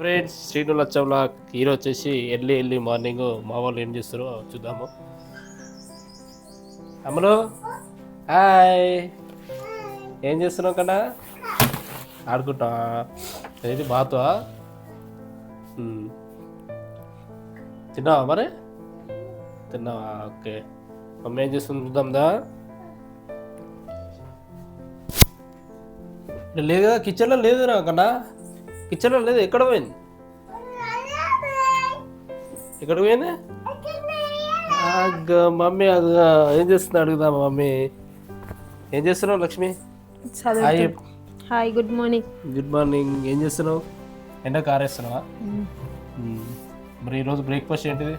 Friends Srinu లచ్చంలా hero వచ్చేసి early early morning మా వాళ్ళు ఏం చేస్తారో చూద్దాము. అమ్మలో హాయ్. ఏం చేస్తున్నావు కన్నా? ఆడుకుంటా. ఏది బాతువా? తిన్నావా మరి? తిన్నావా? ఓకే. మమ్మీ ఏం చేస్తుంది చూద్దాందా లేదు కదా కిచెన్లో లేదురా కన్నా. కిచెన్లో లేదు ఎక్కడ పోయింది? ఎక్కడ పోయింది? అగ్గ మమ్మీ ఏం చేస్తుంది అడుగుదా మమ్మీ? ఏం చేస్తున్నావు Lakshmi? Hi. Hi good morning. Good morning. ఏం చేస్తున్నావు? ఎండ కారేస్తున్నావా. మరి ఈరోజు బ్రేక్ఫాస్ట్ ఏంటిది?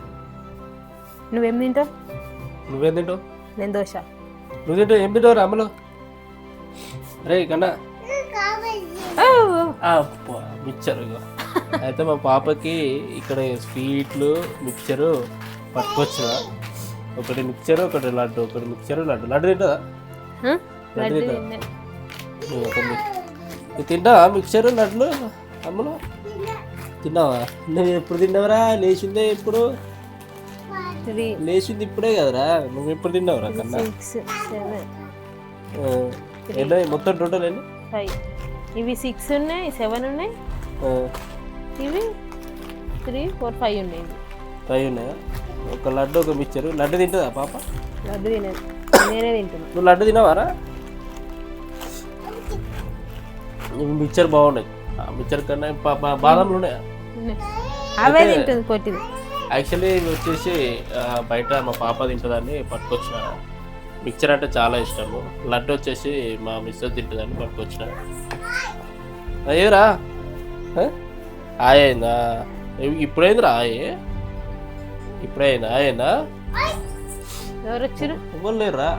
నువ్వేం తింటావు? నువ్వేం తింటావు? నేను దోశ. నువ్వు తింటావు? ఏం తింటావు అమ్మలో? రే కన్నా మిక్చర్ అయితే మా పాపకి ఇక్కడ స్వీట్లు మిక్చరు పట్టుకొచ్చిన. ఒకటి మిక్చర్ ఒకటి లడ్డు ఒకటి మిక్చర్ లడ్డు. లడ్డు తింటుందా? హ? లడ్డు తింటా తిన్నా. నువ్వు ఒక మి- నువ్వు తింటా మిక్చర్ లడ్లు అమ్మలో? తిన్నావా? నువ్వు ఎప్పుడు తిన్నావురా? లేచిందే ఇప్పుడు లేచింది ఇప్పుడే కదరా? నువ్వు ఎప్పుడు తిన్నావురా కన్నా? ఎన్ని మొత్తం టోటల్ ఎన్ని? ఇవి సిక్స్ ఉన్నాయి సెవెన్ ఉన్నాయి. ఇవి త్రీ ఫోర్ ఫైవ్ ఉన్నాయి. ఫైవ్ ఉన్నాయా? ఒక లడ్డు ఒక మిక్చర్. లడ్డు తింటుందా పాప? లడ్డు తినదు. నేనే తింటున్నా. నువ్వు లడ్డు తినవారా? మిక్చర్ బాగున్నాయి ఆ మిక్చర్ కన్నా బాదంలు ఉన్నాయా. అవే తింటుంది పొట్టిది యాక్చువల్లీ వచ్చేసి బయట మా పాప తింటుందని పట్టుకొచ్చిన. మిక్చర్ అంటే చాలా ఇష్టము. లడ్డు వచ్చేసి మా మిస్సెస్ తింటుందని పట్టుకొచ్చిన. అయ్యేరా ఆయయిందా ఇప్పుడైందిరా ఆయే? ఇప్పుడైందా ఆయయిందా ఎవరు వచ్చారు ఎవరు లేరురా?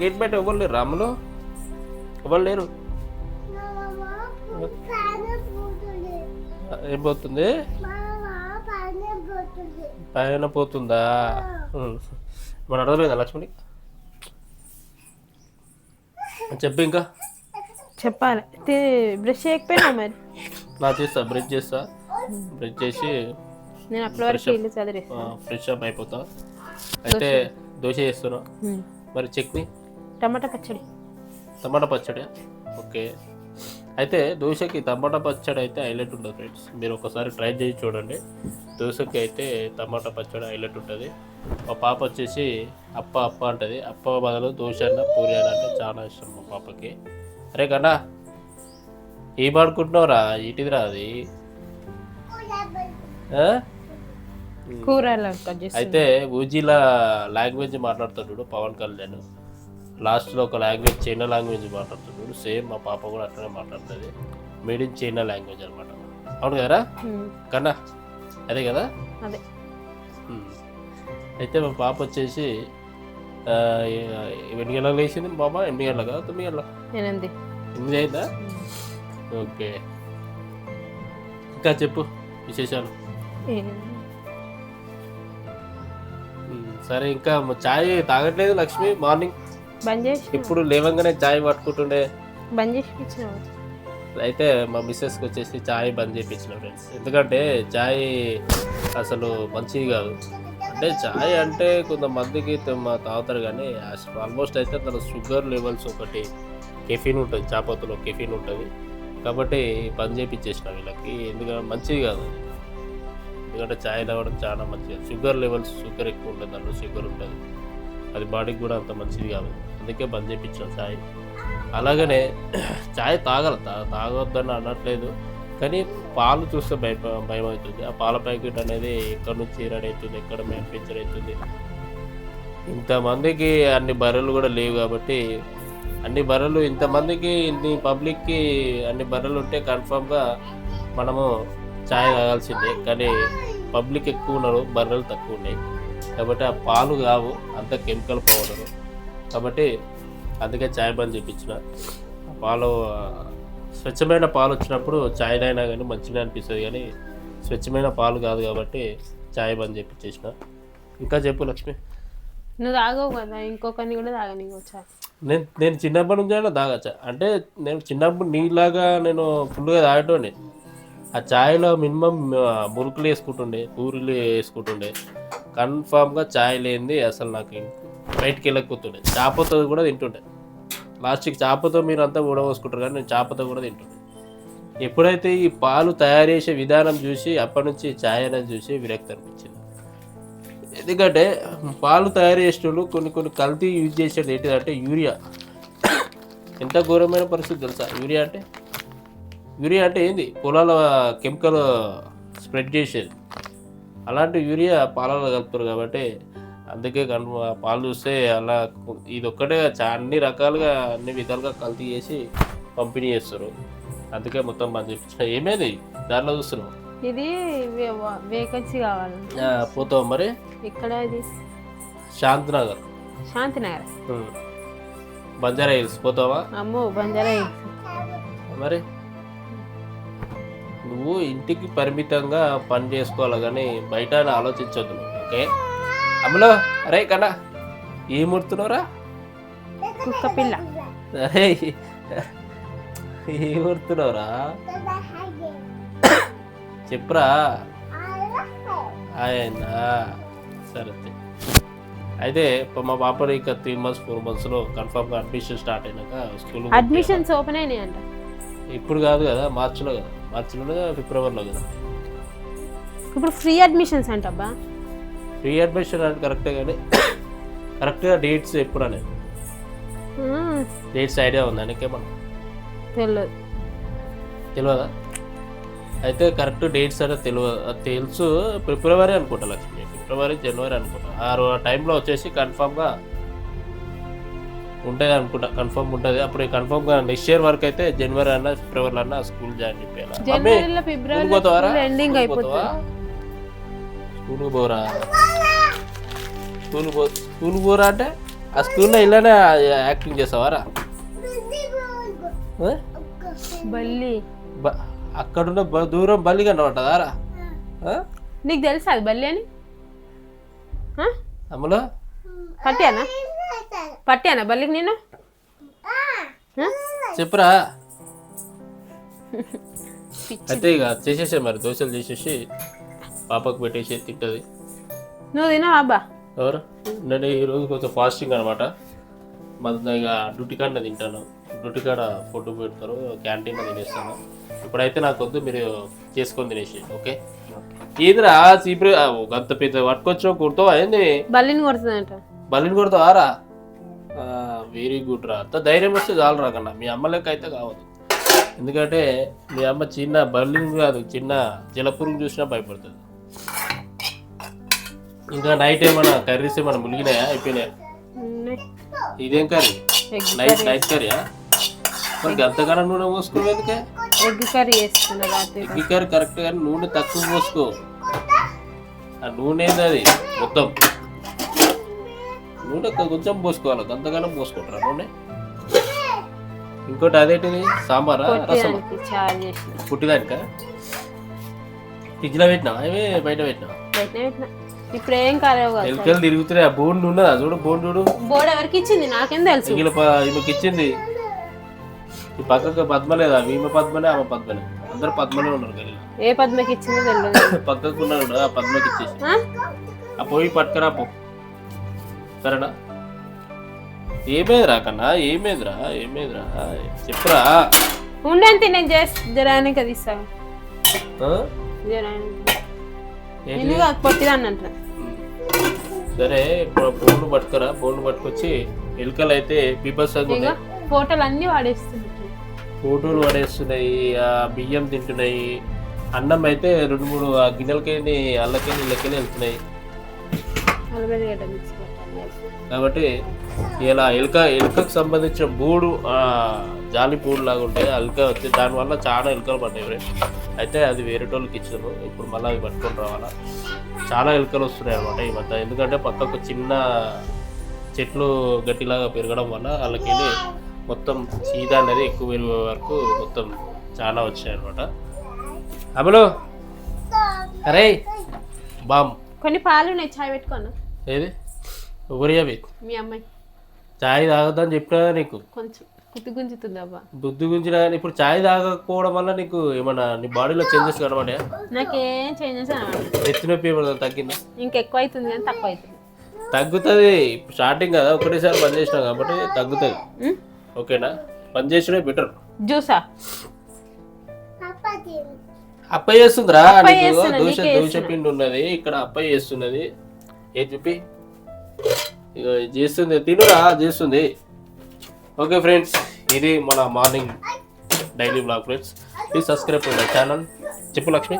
గేట్ బయట ఎవరు లేరు అమ్మలో ఎవరు లేరు? ఏం పోతుంది? పైన పోతుందా. మన అడగలేదా లక్ష్మణి చెప్పు ఇంకా. చెప్పాలి. బ్రష్ చేయకపోయినా మరి? నా చేస్తా బ్రష్ చేస్తా. బ్రష్ చేసి నేను అప్పటి వరకు ఇల్లు చదివేస్తా. ఫ్రెష్ అప్ అయిపోతా. అయితే దోశ. చేస్తున్నా. మరి చట్నీ? టమాటా పచ్చడి. టమాటా పచ్చడి. ఓకే. అయితే దోశకి టమాటా పచ్చడి అయితే హైలైట్ ఉంటుంది ఫ్రెండ్స్. మీరు ఒకసారి ట్రై చేసి చూడండి. దోశకి అయితే టమాటా పచ్చడి హైలైట్ ఉంటుంది. మా పాప వచ్చేసి అప్ప అప్ప అంటది. అప్ప బదులు దోశ అన్న పూరి అన్న అంటే చాలా ఇష్టం మా పాపకి. అరే కన్నా ఏం ఆడుకుంటున్నావురా ఇటుదిరా అది? అయితే ఊజీల లాంగ్వేజ్ మాట్లాడుతున్నాడు పవన్ కళ్యాణ్. లాస్ట్లో ఒక లాంగ్వేజ్ చైనా లాంగ్వేజ్ మాట్లాడుతున్నాడు సేమ్ మా పాప కూడా అట్లనే మాట్లాడుతుంది. మేడ్ ఇన్ చైనా లాంగ్వేజ్ అనమాట అవును కదరా? కన్నా అదే కదా. అయితే మా పాప వచ్చేసి ఎన్ని గంటలకు లేచింది పాప ఎనిమిది గంటల కదా? తొమ్మిది గంటల? ఎనిమిది. ఎనిమిది అయిందా? ఓకే. ఇంకా చెప్పు విశేషాలు. సరే ఇంకా చాయ్ తాగట్లేదు లక్ష్మి మార్నింగ్. బంద్ చేసి ఇప్పుడు లేవంగానే చాయ్ పట్టుకుంటుండే. బంద్ చేసి అయితే మా మిస్సెస్కి వచ్చేసి చాయ్ బంద్ చేయించిన ఫ్రెండ్స్. ఎందుకంటే చాయ్ అసలు మంచిది కాదు. అంటే చాయ్ అంటే కొంతమందికి తాగుతారు కానీ ఆల్మోస్ట్ అయితే తన షుగర్ లెవెల్స్ ఒకటి కెఫిన్ ఉంటుంది చాపత్తులో కెఫిన్ ఉంటుంది. కాబట్టి బంద్ చేయించేసిన వీళ్ళకి. ఎందుకంటే మంచిది కాదు. ఎందుకంటే చాయ్ తాగడం చాలా మంచిది. షుగర్ లెవెల్స్ షుగర్ ఎక్కువ ఉంటుంది అందులో షుగర్ ఉంటుంది. అది బాడీకి కూడా అంత మంచిది కాదు. అందుకే బంద్ చేయించిన చాయ్. అలాగనే చాయ్ తాగల. తాగొద్దని అనట్లేదు. కానీ పాలు చూస్తే భయ భయం అవుతుంది ఆ పాల ప్యాకెట్ అనేది ఎక్కడ నుంచి రెడీ అవుతుంది ఎక్కడ మ్యానుఫ్యాక్చర్ అవుతుంది. ఇంతమందికి అన్ని బర్రెలు కూడా లేవు కాబట్టి అన్ని బర్రెలు ఇంతమందికి ఇన్ని పబ్లిక్కి అన్ని బర్రెలు ఉంటే కన్ఫామ్గా మనము చాయ్ తాగాల్సిందే. కానీ పబ్లిక్ ఎక్కువ ఉన్నారు బర్రెలు తక్కువ ఉన్నాయి. కాబట్టి ఆ పాలు కావు అంత కెమికల్ పౌడరు కాబట్టి అందుకే చాయ్ బంద్ చేయించిన పాలు స్వచ్ఛమైన పాలు వచ్చినప్పుడు చాయ్ అయినా కానీ మంచిగా అనిపిస్తుంది కానీ స్వచ్ఛమైన పాలు కాదు కాబట్టి చాయ్ బంద్ చేయించేసిన ఇంకా చెప్పు లక్ష్మి. నువ్వు తాగవు కదా ఇంకొకరిని కూడా నేను నేను చిన్నప్పటి నుంచి అయినా తాగచ్చా అంటే నేను చిన్నప్పుడు నీలాగా నేను ఫుల్గా తాగటోని ఆ ఛాయ్లో మినిమం మురుకులు వేసుకుంటుండే పూరీలు వేసుకుంటుండే. కన్ఫామ్గా ఛాయ్ లేనిది అసలు నాకు బయటికి వెళ్ళకపోతుండే. చేపతో కూడా తింటుండే. లాస్ట్కి చేపతో మీరు అంతా ఊడవోసుకుంటారు కానీ నేను చేపతో కూడా తింటుండే ఎప్పుడైతే ఈ పాలు తయారు చేసే విధానం చూసి అప్పటి నుంచి ఛాయ్ అనేది చూసి విరక్తి అనిపించింది. ఎందుకంటే పాలు తయారు చేసేటోళ్ళు కొన్ని కొన్ని కల్తీ యూజ్ చేసేది ఏంటిదంటే యూరియా. ఎంత ఘోరమైన పరిస్థితి తెలుసా? యూరియా అంటే? యూరియా అంటే ఏంది? పొలాల కెమికల్ స్ప్రెడ్ చేసేది. అలాంటి యూరియా పాలలో కలుపుతారు కాబట్టి అందుకే కను పాలు చూస్తే అలా ఇది ఒక్కటే అన్ని రకాలుగా అన్ని విధాలుగా కల్తీ చేసి పంపిణీ చేస్తారు. అందుకే మొత్తం మనం చెప్తున్నా ఏమేది? దారిలో చూస్తున్నాం ఇది వేకెన్సీ కావాలి. ఆ, పోతావా మరి? ఇక్కడ ఇది? శాంతినగర్. శాంతినగర్. బంజారా హిల్స్ పోతావా? అమ్మో బంజారా హిల్స్. మరి? నువ్వు ఇంటికి పరిమితంగా పని చేసుకోవాలి కానీ బయట ఆలోచించొద్దు నువ్వు, ఓకే? అమ్మలో అరే కన్నా ఏం ముడుతున్నావురా కుక్క పిల్ల అరే ఏం ముడుతున్నావురా చెప్పురా. ఆయన సరే అయితే. ఇప్పుడు మా పాప ఇక త్రీ మంత్స్ ఫోర్ మంత్స్లో కన్ఫామ్గా అడ్మిషన్ స్టార్ట్ అయినాక స్కూల్ అడ్మిషన్స్ ఓపెన్ అయినాయి అంట ఇప్పుడు కాదు కదా మార్చిలో కదా. మార్చిలో ఫిబ్రవరిలో కదా? ఇప్పుడు ఫ్రీ అడ్మిషన్స్ అంటబ్బా ఫ్రీ అడ్మిషన్ అంటే కరెక్టే కానీ కరెక్ట్గా డేట్స్ ఎప్పుడు అనేది. డేట్స్ ఐడియా ఉందా? నీకేమన్నా తెలియదు తెలియదా అయితే కరెక్ట్ డేట్స్ అనేది తెలియదు తెలుసు. ఫిబ్రవరి అనుకుంటా లక్ష్మి. ఫిబ్రవరి జనవరి అనుకుంటా. ఆ రో- టైంలో వచ్చేసి కన్ఫామ్గా ఉంటుంది అనుకుంటా. కన్ఫామ్ ఉంటుంది. అప్పుడు కన్ఫామ్గా నెక్స్ట్ ఇయర్ వరకు అయితే జనవరి అన్న ఫిబ్రవరి అన్న స్కూల్ జాయిన్ చెప్పాను స్కూల్ పోరా స్కూల్ పో స్కూల్ పోరా అంటే ఆ స్కూల్లో ఇలానే యాక్టింగ్ చేస్తావారా ఆ? బల్లి. అక్కడున్న దూరం బల్లి కనబడ్డదారా? నీకు తెలుసా అది బల్లి అని? అమ్మలో? పట్టానా పట్టానా బల్లికి నేను? చెప్పురా. అయితే ఇక చేసేసే మరి దోశలు చేసేసి. పాపకు పెట్టేసి తింటది నువ్వు తినవా అబ్బా? ఎవరు? నేను ఈరోజు కొంచెం ఫాస్టింగ్ అనమాట ఇక డ్యూటీ కాడ తింటాను. డ్యూటీ కాడ ఫుడ్ పెడతారు క్యాంటీన్లో తినేస్తాను. ఇప్పుడైతే నాకు వద్దు మీరు చేసుకొని తినేసి ఓకే? ఈదిరా చీపురు గంత పెద్ద పట్టుకొచ్చిన కుర్తావా ఏంది? బల్లిని కొడుతుందంట. బలిని కొడతావారా వెరీ గుడ్ రా. అంత ధైర్యం వస్తే చాలు రా కన్నా. మీ అమ్మ లెక్క అయితే కావద్దు. ఎందుకంటే మీ అమ్మ చిన్న బలిని కాదు చిన్న జలపురుగు చూసినా భయపడుతుంది. ఇంకా నైట్ ఏమైనా కర్రీస్ ఏమైనా ములిగినాయా అయిపోయినాయా. ఇదేం కర్రీ? ఎగ్ నైట్ నైట్ కర్రీయా మరి అంతగానో నూనె పోసుకో ఎందుకే? ఎగ్ కర్రీ రాత్రి. ఎగ్గి కర్రీ కరెక్ట్ కానీ నూనె తక్కువ పోసుకో. ఆ నూనె ఏంది అది మొత్తం. నూనె కొంచెం పోసుకోవాలి? అంతగానో పోసుకుంటారా నూనె? ఇంకోటి అదేంటిది? సాంబారా? రసం పుట్టిదానిక ఫ్రిడ్జ్లో పెట్టినావా? ఏమి బయట పెట్టిన. ఇప్పుడు ఏం కాలేవు ఎలుకలు తిరుగుతున్నాయి. ఆ బోన్ ఉన్నదా? చూడు బోన్ చూడు. బోర్డు ఎవరికి ఇచ్చింది? నాకేం తెలుసు. ప- ఈమెకి ఇచ్చింది. ఈ పక్కకు పద్మ లేదా? ఈమె పద్మనే ఆమె పద్మనే. అందరు పద్మనే ఉన్నారు గల్లీలో ఏ పద్మకి ఇచ్చిందో తెలియదు పక్కకు ఉన్నాడు ఆ పద్మకి ఇచ్చేసి. ఆ? ఆ పోయి పట్టుకురా పో. సరేనా? ఏమేదిరా కన్నా? ఏమేదిరా? ఏమేదిరా? చెప్పురా? ఉండేంత నేను చేసి జరానికి అది ఇస్తాను. ఆ? జరానికి. అంటున్నా. సరే ఇప్పుడు బోన్లు పట్టుకురా బోన్లు పట్టుకొచ్చి ఎలుకలు అయితే బీభత్సంగా ఫోటోలు అన్ని వాడేస్తున్నట్టు ఫోటోలు పడేస్తున్నాయి ఆ బియ్యం తింటున్నాయి అన్నం అయితే రెండు మూడు ఆ గిన్నెలకేని అల్లకేని ఇళ్ళకేని వెళ్తున్నాయి. కాబట్టి ఇలా ఎలుక ఎలుకకు సంబంధించిన బూడు జాలి పూడు లాగా ఉంటాయి ఆ ఎలుక వచ్చి దానివల్ల చాలా ఎలుకలు పడ్డాయి ఫ్రెండ్స్. అయితే అది వేరే వాళ్ళకి ఇచ్చారు. ఇప్పుడు మళ్ళీ అవి పట్టుకొని రావాలా? చాలా ఎలుకలు వస్తున్నాయి అనమాట ఈ మధ్య. ఎందుకంటే పక్కకు చిన్న చెట్లు గట్టిలాగా పెరగడం వల్ల వాళ్ళకి మొత్తం సీదా అనేది ఎక్కువ పెరిగే వరకు మొత్తం చాలా వచ్చాయి అనమాట అమలు! అరే బామ్! కొన్ని పాలు ఉన్నాయి చాయ్ పెట్టుకోనా. ఏది? ఉరియవి మీ అమ్మాయి. చాయ్ తాగొద్దని చెప్పినా కదా నీకు? కొంచెం కుత్తి గుంజుతుంది అబ్బా. బుద్ధి గురించి ఇప్పుడు చాయ్ తాగకపోవడం వల్ల నీకు ఏమన్నా నీ బాడీలో చేంజెస్ కనబడే నాకేం చేంజెస్ అనమాట ఎత్తి నొప్పి ఏమన్నా తగ్గిందా? ఇంకెక్కువ అవుతుంది కానీ తక్కువ అవుతుంది తగ్గుతుంది స్టార్టింగ్ కదా ఒకటేసారి బంద్ చేసినావు కాబట్టి తగ్గుతుంది. ఉమ్? ఓకేనా? బంద్ చేసినే బెటర్ జ్యూసా? అప్ప చేస్తుందిరా నీకు. దోశ దోశ పిండి ఉన్నది ఇక్కడ అప్ప చేస్తున్నది. ఏ చెప్పి ఇక చేస్తుంది తినురా చేస్తుంది. ఓకే ఫ్రెండ్స్ ఇది మన morning daily blog friends. Please subscribe to my channel చెప్పు లక్ష్మి.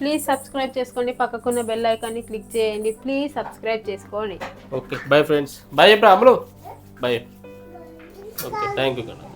ప్లీజ్ సబ్స్క్రైబ్ చేసుకోండి. పక్కకున్న బెల్ ఐకాన్ని క్లిక్ చేయండి. ప్లీజ్ సబ్స్క్రైబ్ చేసుకోండి. ఓకే బాయ్ ఫ్రెండ్స్ బాయ్ చెప్పరా Ammulu bye okay thank you కన్నా